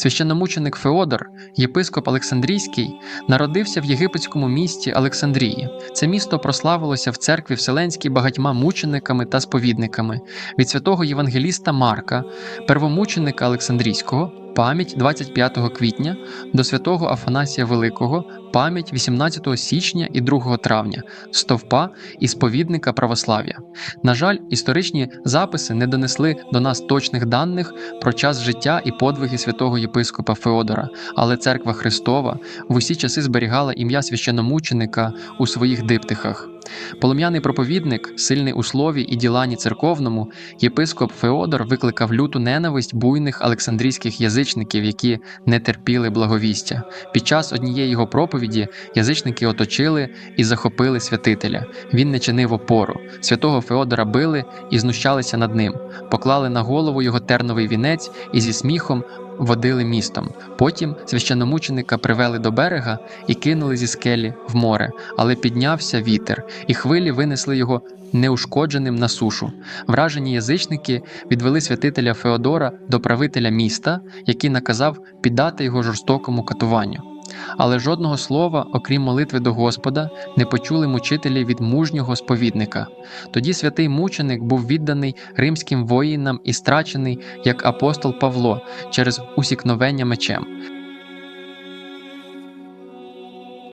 Священномученик Феодор, єпископ Олександрійський, народився в єгипетському місті Олександрії. Це місто прославилося в церкві Вселенській багатьма мучениками та сповідниками від святого Євангеліста Марка, первомученика Олександрійського, пам'ять 25 квітня, до святого Афанасія Великого, пам'ять 18 січня і 2 травня, стовпа і сповідника православ'я. На жаль, історичні записи не донесли до нас точних даних про час життя і подвиги святого єпископа Феодора, але церква Христова в усі часи зберігала ім'я священномученика у своїх диптихах. Полум'яний проповідник, сильний у слові і діланні церковному, єпископ Феодор викликав люту ненависть буйних олександрійських язичників, які не терпіли благовістя. Під час однієї його проповіді язичники оточили і захопили святителя. Він не чинив опору. Святого Феодора били і знущалися над ним, поклали на голову його терновий вінець і зі сміхом водили містом. Потім священномученика привели до берега і кинули зі скелі в море, але піднявся вітер, і хвилі винесли його неушкодженим на сушу. Вражені язичники відвели святителя Феодора до правителя міста, який наказав піддати його жорстокому катуванню. Але жодного слова, окрім молитви до Господа, не почули мучителі від мужнього сповідника. Тоді святий мученик був відданий римським воїнам і страчений як апостол Павло через усікновення мечем.